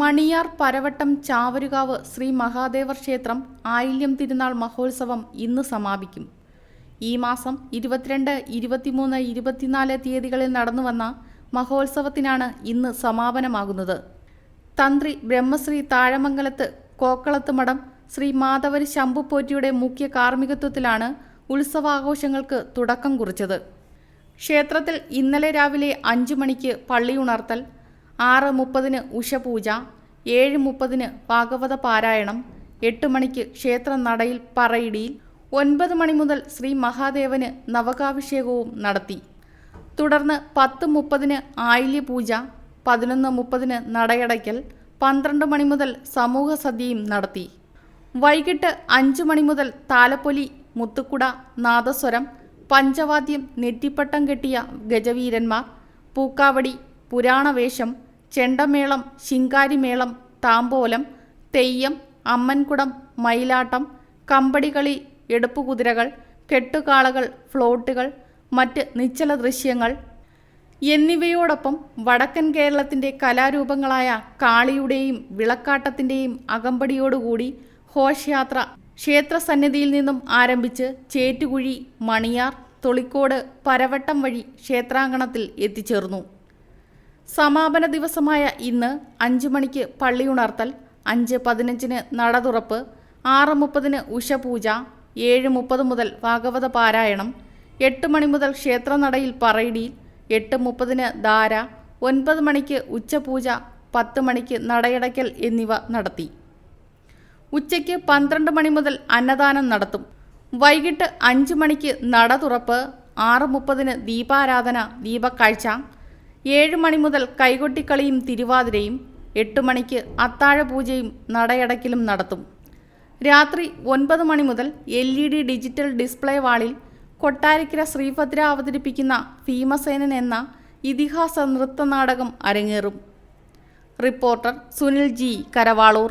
മണിയാർ പരവട്ടം ചാവരുകാവ് ശ്രീ മഹാദേവർ ക്ഷേത്രം ആയില്യം തിരുനാൾ മഹോത്സവം ഇന്ന് സമാപിക്കും. ഈ മാസം ഇരുപത്തിരണ്ട് ഇരുപത്തിമൂന്ന് ഇരുപത്തിനാല് തീയതികളിൽ നടന്നുവന്ന മഹോത്സവത്തിനാണ് ഇന്ന് സമാപനമാകുന്നത്. തന്ത്രി ബ്രഹ്മശ്രീ താഴമംഗലത്ത് കോക്കളത്ത് മഠം ശ്രീ മാധവരി ശംഭുപോറ്റിയുടെ മുഖ്യ കാർമ്മികത്വത്തിലാണ് ഉത്സവാഘോഷങ്ങൾക്ക് തുടക്കം കുറിച്ചത്. ക്ഷേത്രത്തിൽ ഇന്നലെ രാവിലെ അഞ്ചു മണിക്ക് പള്ളിയുണർത്തൽ ആറ് മുപ്പതിന് ഉഷപൂജ ഏഴ് മുപ്പതിന് ഭാഗവത പാരായണം എട്ട് മണിക്ക് ക്ഷേത്ര നടയിൽ പറയിടിയിൽ ഒൻപത് മണി മുതൽ ശ്രീ മഹാദേവന് നവകാഭിഷേകവും നടത്തി. തുടർന്ന് പത്ത് മുപ്പതിന് ആയില്യപൂജ പതിനൊന്ന് മുപ്പതിന് നടയടയ്ക്കൽ പന്ത്രണ്ട് മണി മുതൽ സമൂഹ സദ്യയും നടത്തി. വൈകിട്ട് അഞ്ച് മണി മുതൽ താലപ്പൊലി മുത്തുക്കുട നാദസ്വരം പഞ്ചവാദ്യം നെറ്റിപ്പട്ടം കെട്ടിയ ഗജവീരന്മാർ പൂക്കാവടി പുരാണവേഷം ചെണ്ടമേളം ശിങ്കാരിമേളം താമ്പോലം തെയ്യം അമ്മൻകുടം മയിലാട്ടം കമ്പടികളി എടുപ്പുകുതിരകൾ കെട്ടുകാളകൾ ഫ്ലോട്ടുകൾ മറ്റ് നിശ്ചല ദൃശ്യങ്ങൾ എന്നിവയോടൊപ്പം വടക്കൻ കേരളത്തിന്റെ കലാരൂപങ്ങളായ കാളിയുടെയും വിളക്കാട്ടത്തിന്റെയും അകമ്പടിയോടുകൂടി ഘോഷയാത്ര ക്ഷേത്രസന്നിധിയിൽ നിന്നും ആരംഭിച്ച് ചേറ്റുകുഴി മണിയാർ തൊളിക്കോട് പരവട്ടം വഴി ക്ഷേത്രാങ്കണത്തിൽ എത്തിച്ചേർന്നു. സമാപന ദിവസമായ ഇന്ന് അഞ്ച് മണിക്ക് പള്ളിയുണർത്തൽ അഞ്ച് പതിനഞ്ചിന് നട തുറപ്പ് ആറ് മുപ്പതിന് ഉഷപൂജ ഏഴ് മുപ്പത് മുതൽ ഭാഗവത പാരായണം എട്ട് മണി മുതൽ ക്ഷേത്രനടയിൽ പറയിടി എട്ട് മുപ്പതിന് ധാര ഒൻപത് മണിക്ക് ഉച്ചപൂജ പത്ത് മണിക്ക് നടയടയ്ക്കൽ എന്നിവ നടത്തി. ഉച്ചയ്ക്ക് പന്ത്രണ്ട് മണി മുതൽ അന്നദാനം നടത്തും. വൈകിട്ട് അഞ്ച് മണിക്ക് നട തുറപ്പ് ആറ് മുപ്പതിന് ദീപാരാധന ദീപക്കാഴ്ച ഏഴ് മണി മുതൽ കൈകൊട്ടിക്കളിയും തിരുവാതിരയും എട്ട് മണിക്ക് അത്താഴപൂജയും നടയടക്കിലും നടത്തും. രാത്രി ഒൻപത് മണി മുതൽ L E D digital display വാളിൽ Kottarakkara Sreebhadra അവതരിപ്പിക്കുന്ന ഭീമസേനൻ എന്ന ഇതിഹാസ നൃത്തനാടകം അരങ്ങേറും. Reporter Sunil G Karavalur.